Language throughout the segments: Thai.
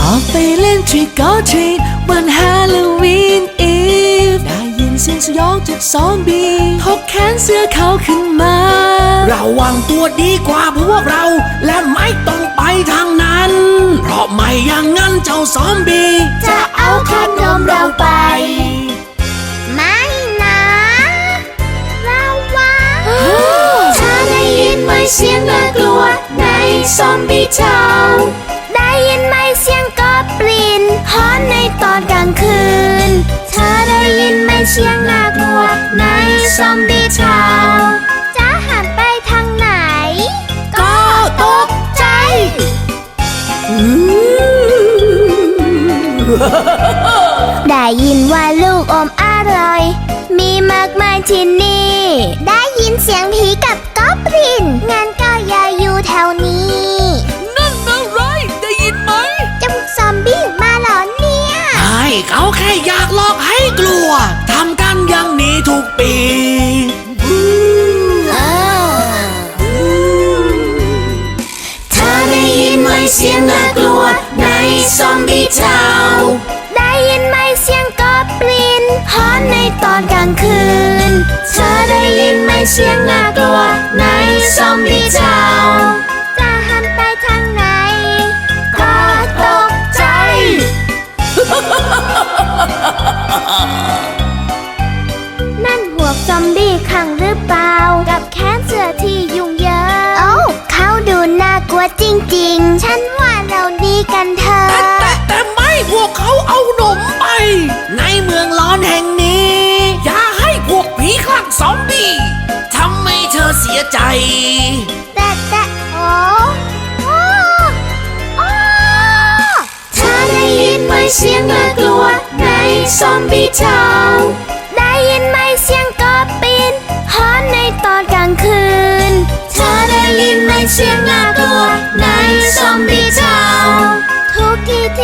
ออกไปเล่นทริกอทรีวันฮาโลวีนอีฟได้ยินเสียงสยองจากซอมบี้พกแขนเสื้อเขาขึ้นมาระวังตัวดีกว่าพวกเรา และไม่ต้องไปทางนั้น เพราะไม่อย่างนั้นเจ้าซอมบี้จะเอาขนมเราไป เสียงน่ากลัวในซอมบี้เจ้าได้ยินไหมเสียงกอบลินฮอนในตอนกลางคืน เธอได้ยินไหมเสียงน่ากลัวในซอมบี้เจ้าจะหันไปทางไหน ก็ตกใจได้ยินว่าลูกอมอร่อย มีมากมายที่นี่ เขาแค่อยากหลอกให้กลัว ทำกันอย่างนี้ทุกปีเธอได้ยินไหมเสียงน่ากลัว ในซอมบี้เจ้าได้ยินไหมเสียงกอบลินฮอนในตอนกลางคืน เธอได้ยินไหมเสียงน่ากลัว ในซอมบี้เจ้า นั่นหัวกซอมบี้ขังหรือเปล่า กับแค้นเสือที่ยุ่งเยอะโอ้าเขาดูน่ากลัวจริง ๆ ฉันว่าเราดีกันเถอะ แต่แต่ไม่พวกเขาเอาหนมไป ในเมืองร้อนแห่งนี้ อย่าให้พวกผีคลั่งซอมบี้ทำให้เธอเสียใจ แต่แต่โอ้โอ้โอ้เธอได้ยินไหมเสียงน่ากลัวใน ซอมบี้เช้าได้ยินไหมเสียงกอบปินฮอนในตอนกลางคืน เธอได้ยินไหมเสียงน่ากลัวในซอมบี้เช้าทุกทีที่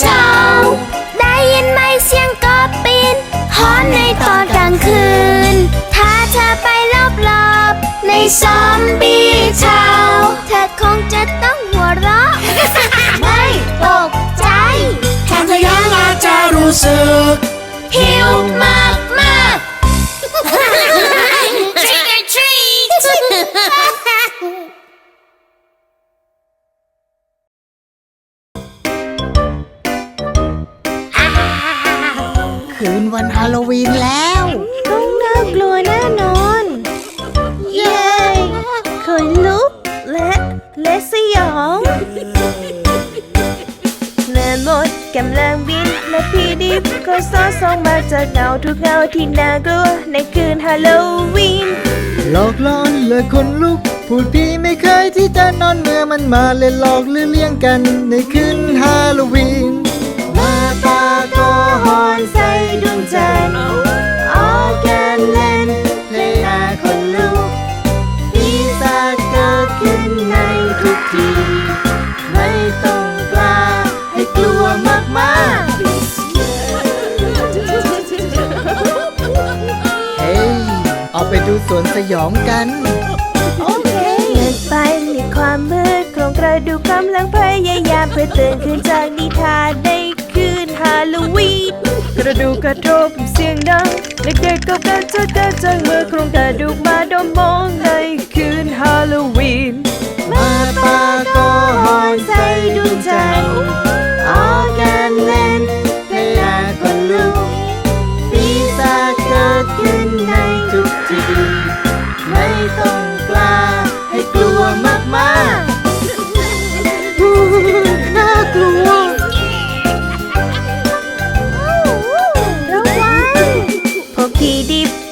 เจ้า ได้ยินไหมเสียงกอบปินฮอนในตอนกลางคืน ถ้าเธอไปรอบๆในซอมบี้เจ้าเธอคงจะต้องหัวเราะ ไม่ตกใจแค่เธอยังอาจจะรู้สึกหิวมา วันฮาโลวีนแล้ว ต้องน่ากลัวแน่นอน เย้ขนลุกและและสยองแม่มดกำลังบินและพี่ดิบก็ซอส่องมาจากเงาทุกเงาที่น่ากลัวในคืนฮาโลวีนหลอกล่อนและคนลุก พูดพี่ไม่เคยที่จะนอนเมื่อมันมาเล่นหลอกหรือเลี้ยงกันในคืนฮาโลวีนมา ตาก็หอนใส่ดวงจันทร์ออกกันเล่นเพลงหน้าคนลุกปีศาจเกิดขึ้นในทุกที ไม่ต้องกล้าให้กลัวมากๆเฮ้ยออกไปดูสวนสยองกัน โอเคเดินไปในความมืดโครงกระดูกกำลังพยายามเพื่อตื่นขึ้นจากนิทานในคืน ฮาโลวีนกระดูกกระทบเสียงดัง เด็กๆก็กันจะกระจังเมื่อโครงกระดูกมาดมมองในคืนฮาโลวีนมาตาก็หอนใส่ดวงจันทร์ออกกันเล่นให้ยาคนลุกปีศาจเกิดขึ้นในทุกทีไม่ต้องกล้าให้กลัวมากๆ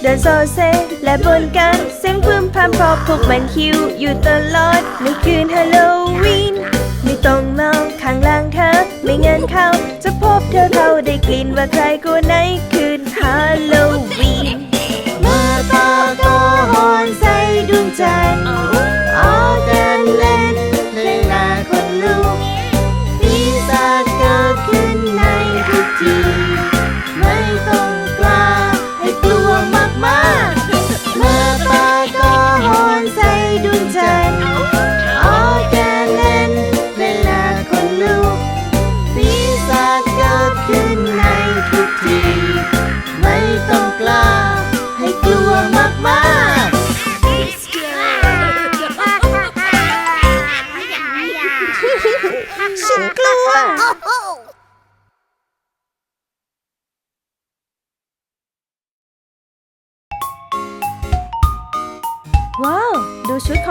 ดินโซเซและบนกันเสียงพึมพำเพราะพวกมันคิวอยู่ตลอดในคืนฮาโลวีนไม่ต้องเอาข้างล่างเธอไม่งั้นเขาจะพบเธอเขาได้กลิ่นว่าใครกูในคืนฮาโลวีนมาตาโกหอนใส่ดวงจัน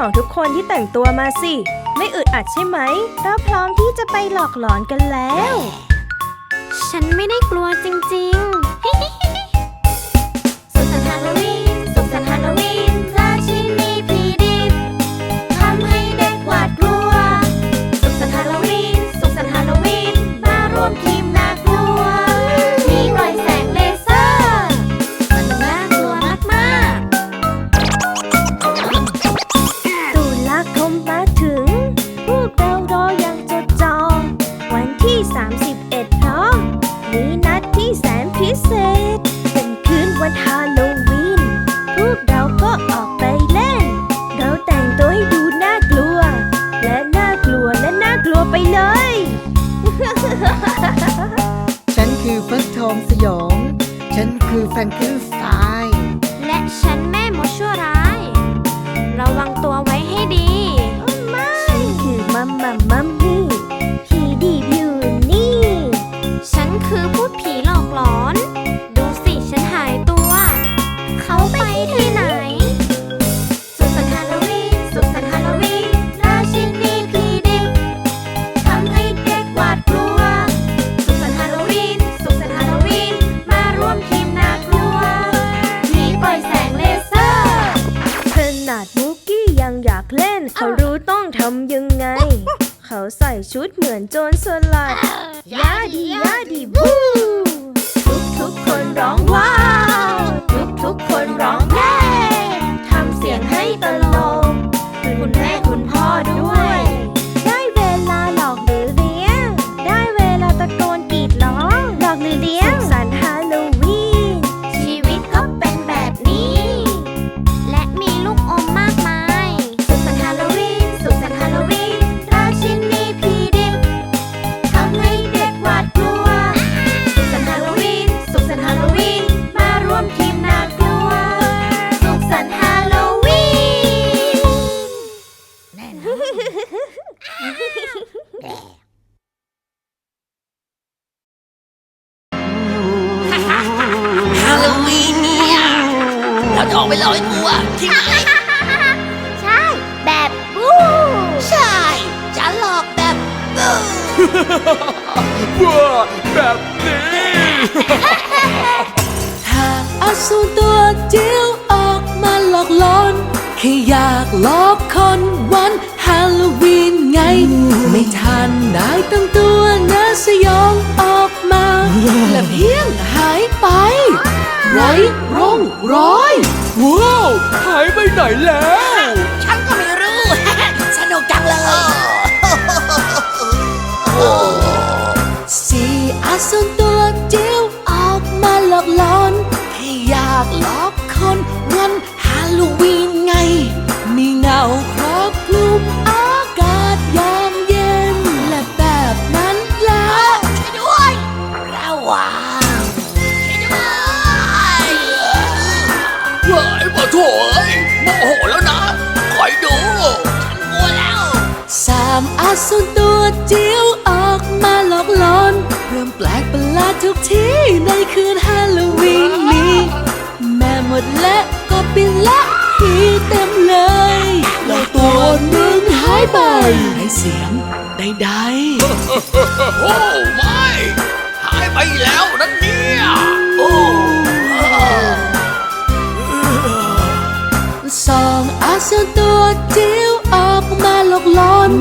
ของทุกคนที่แต่งตัวมาสิ ไม่อึดอัดใช่ไหม เราพร้อมที่จะไปหลอกหลอนกันแล้ว ฉันไม่ได้กลัวจริงๆ ดเหมือนโจรโส ไปลอยตัวที่ไหนใช่ แบบบูใช่ จะหลอกแบบบูว้าแบบนี้หากอสูรตัวจิ๋วออกมาหลอกลอนแค่อยากหลอกคนวันฮาโลวีนไง ไม่ทันได้ตั้งตัวนะสยองออกมา และเพียงหายไป ไร้ร่องรอยว้าวหายไปไหนแล้ว ความแปลกประหลาดทุกที่ในคืนฮาโลวีนนี้ แม่หมดและก็ปิดและผีเต็มเลยเราตัวหนึ่งหายไปในเสียงใดๆโอ้ไม่ หายไปแล้วนั่นเนี่ยโอ้สองอาเซียนตัวจิ๋วออกมาหลอกหลอน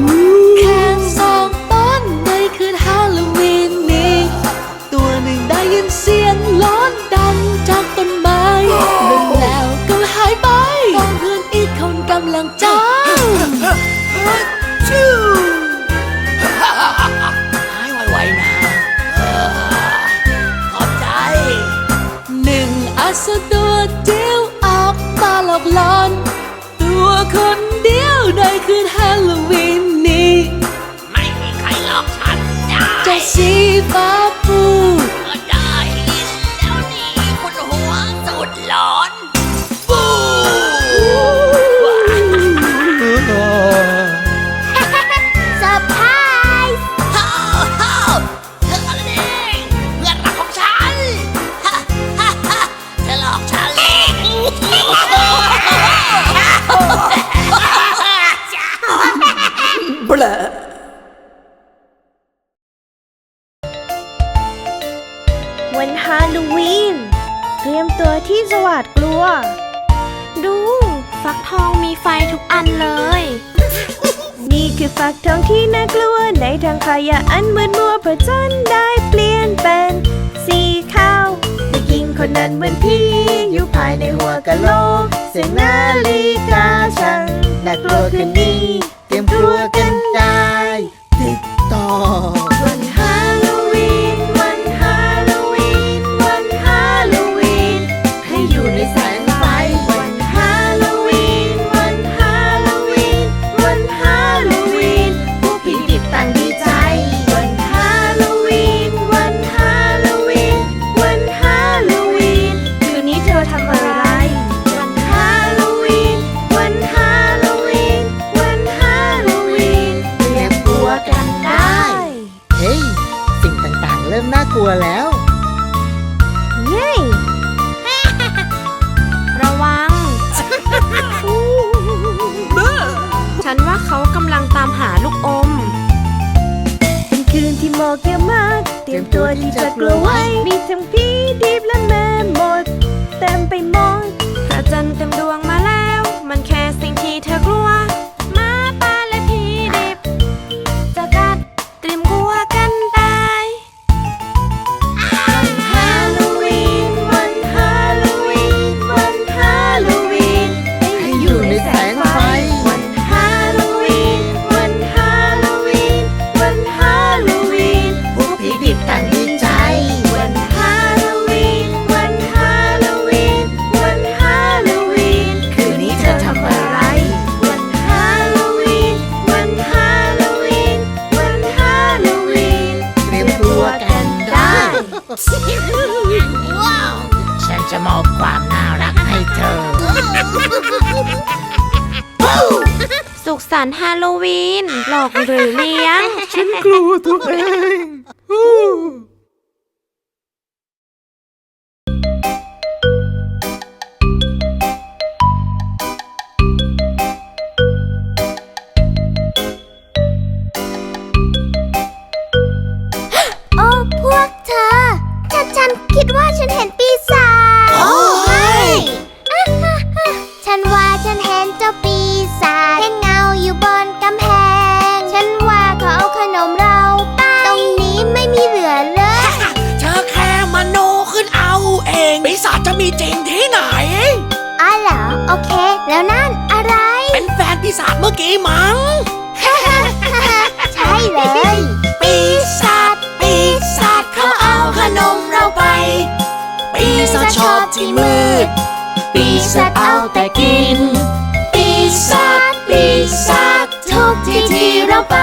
นเหมือนพี่อยู่ภายในหัวกะโหลกเสียงนาฬิกาชัางน่ากลัวคืนนี้ เตรียมครัว ฉันจะมอบความน่ารักให้เธอ สุขสันต์ฮาโลวีน หลอกหรือเลี้ยง ฉันกลัวตัวเอง ศาจเมื่อกี้มั้ง ใช่เลย ปีศาจปีศาจเขาเอาขนมเราไป ปีศาจชอบที่มืด ปีศาจเอาแต่กิน ปีศาจปีศาจทุกที่ที่เราไป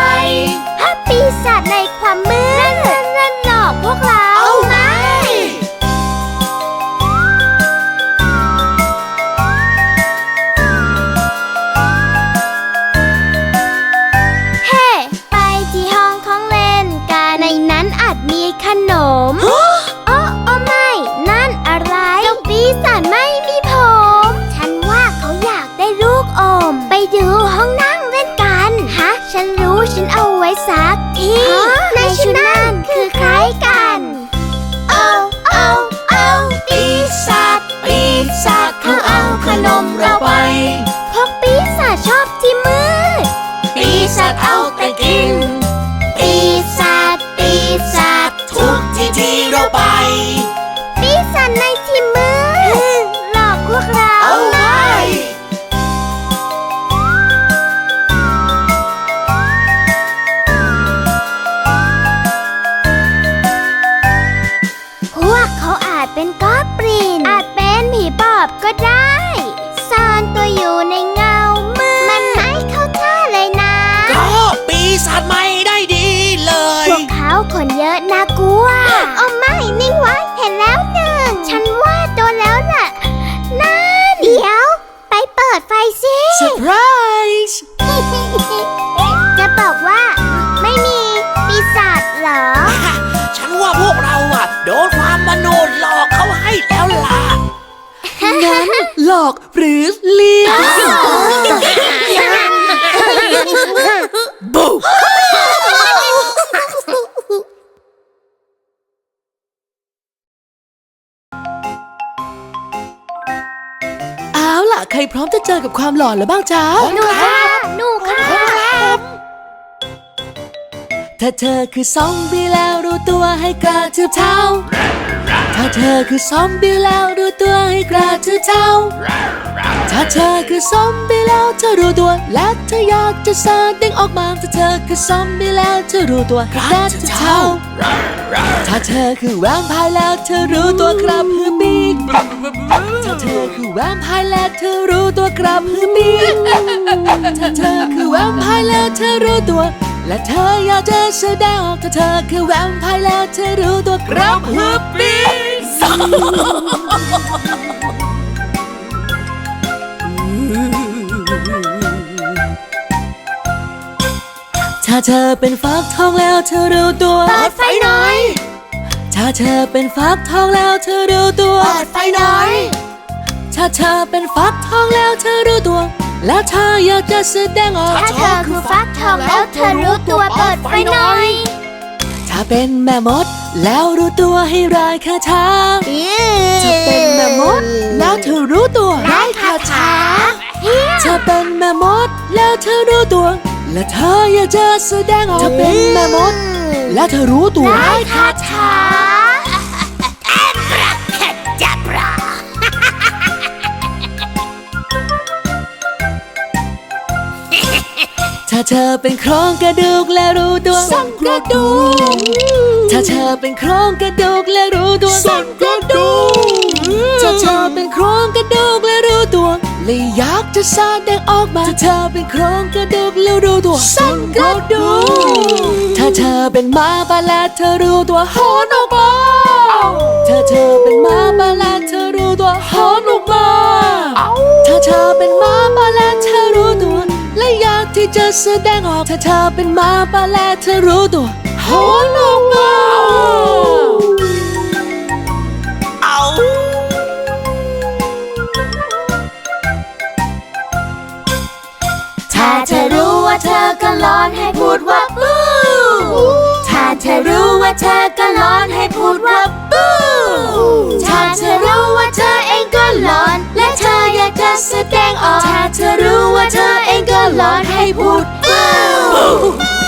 งั้น หลอกหรือเลี้ยงบูเอาล่ะ ใครพร้อมจะเจอกับความหลอนแล้วบ้างจ๊ะหนูครับหนูครับถ้าเธอคือซอมบี้แล้วรู้ตัวให้กระทืบเท้า ถ้าเธอคือซอมบี้แล้วรู้ตัวให้กระทืบเท้าถ้าเธอคือซอมบี้แล้วเธอรู้ตัว และเธออยากจะแสดงออกมาถ้าเธอคือซอมบี้แล้วเธอรู้ตัวกระทืบเท้าถ้าเธอคือแวมไพร์แล้วเธอรู้ตัวกระพือปีกถ้าเธอคือแวมไพร์แล้วเธอรู้ตัวกระพือปีกถ้าเธอคือแวมไพร์แล้วเธอรู้ตัว และเธออยากจะแสดงออกถ้าเธอคือแวมไพร์แล้วเธอรู้ตัวกระพือปีกถ้าเธอเป็นฟักทองแล้วเธอรู้ตัวเปิดไฟหน่อย ถ้าเธอเป็นฟักทองแล้วเธอรู้ตัวเปิดไฟหน่อย ถ้าเธอเป็นฟักทองแล้วเธอรู้ตัว และเธออยากจะแสดงออกถ้าเธอคือฟักทองแล้วเธอรู้ตัวเปิดไฟหน่อย ถ้าเป็นแม่มด แล้วรู้ตัวให้รายคาถาถ้าเป็นแม่มด แล้วเธอรู้ตัวได้คาถาถ้าเป็นแม่มด แล้วเธอรู้ตัว และเธออยากจะแสดงออกถ้าเป็นแม่มด แล้วเธอรู้ตัวได้คาถา เธอเป็นโครงกระดูกและรู้ตัวสั่นกระดูก ถ้าเธอเป็นโครงกระดูกและรู้ตัวสั่นกระดูก ถ้าเธอเป็นโครงกระดูกและรู้ตัวและอยากจะแสดงออกมาถ้าเธอเป็นโครงกระดูกแล้วรู้ตัวสั่นกระดูก ถ้าเธอเป็นหมาป่าและเธอรู้ตัวหอนออกมาถ้าเธอเป็นหมาป่าและเธอรู้ตัวหอนออกมาถ้าเธอเป็นหมาป่าและเธอรู้ตัว และอยากที่จะแสดงออกถ้าเธอเป็นหมาป่าและเธอรู้ตัวหอนออกมาถ้าเธอรู้ว่าเธอก็ร้อนให้พูดว่าบูถ้ เธอรู้ว่าเธอก็ร้อนให้พูดว่าบูถ้าเธอรู้ว่าเธอเองก็ร้อน และเธออยากจะแสดงออก ถ้าเธอรู้ว่าเธอเองก็ร้อนให้พูดบู